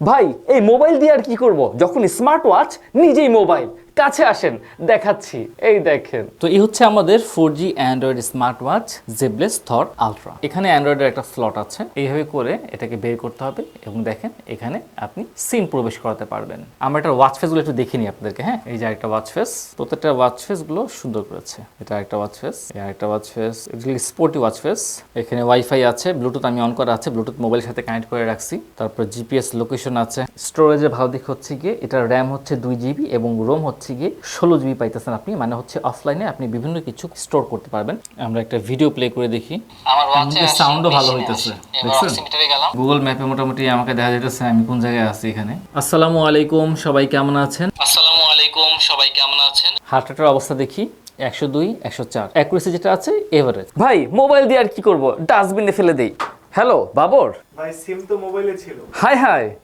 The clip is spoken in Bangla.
ভাই এই মোবাইল দিয়ে আর কি করব? যখন স্মার্ট ওয়াচ নিজেই মোবাইল কাছে আসেন, দেখাচ্ছি। এই দেখেন। তো এই হচ্ছে আমাদের four G android smart watch Zeblaze Thor Ultra এখানে অ্যান্ড্রয়েডের একটা স্লট আছে। এইভাবে করে এটাকে বের করতে হবে এবং দেখেন, এখানে আপনি সিম প্রবেশ করাতে পারবেন। আমরা একটা ওয়াচ ফেসগুলো একটু দেখে নিই আপনাদেরকে হ্যাঁ? এই যে একটা ওয়াচ ফেস প্রত্যেকটা ওয়াচ ফেসগুলো সুন্দর করেছে। এটা একটা ওয়াচ ফেস একটা ওয়াচ ফেস এগুলি স্পোর্টি ওয়াচ ফেস এখানে ওয়াইফাই আছে ব্লুটুথ আমি অন করা আছে ব্লুটুথ মোবাইলের সাথে কানেক্ট করে রাখছি। তারপর জিপিএস লোকেশন আছে। স্টোরেজের ভালো দিক হচ্ছে গিয়ে এটার র্যাম হচ্ছে দুই জিবি এবং রোম হচ্ছে গিয়ে ষোলো জিবি পাইতেছেন আপনি মানে হচ্ছে অফলাইনে আপনি বিভিন্ন কিছু স্টোর করতে পারবেন। আমরা একটা ভিডিও প্লে করে দেখি। আমার সাউন্ডও ভালো হইতেছে দেখছেন? গুগল ম্যাপে মোটামুটি আমাকে দেখা যাইতেছে আমি কোন জায়গায় আছি এখানে। আসসালামু আলাইকুম সবাই কেমন আছেন? আসসালামু আলাইকুম সবাই কেমন আছেন? হার্ট রেটের অবস্থা দেখি একশো দুই একশো চার। অ্যাকুরেসি যেটা আছে এভারেজ ভাই মোবাইল দিয়ে আর কি করব? ডাস্টবিনে ফেলে দেই। হ্যালো বাবর? ভাই সিম তো মোবাইলে ছিল। High high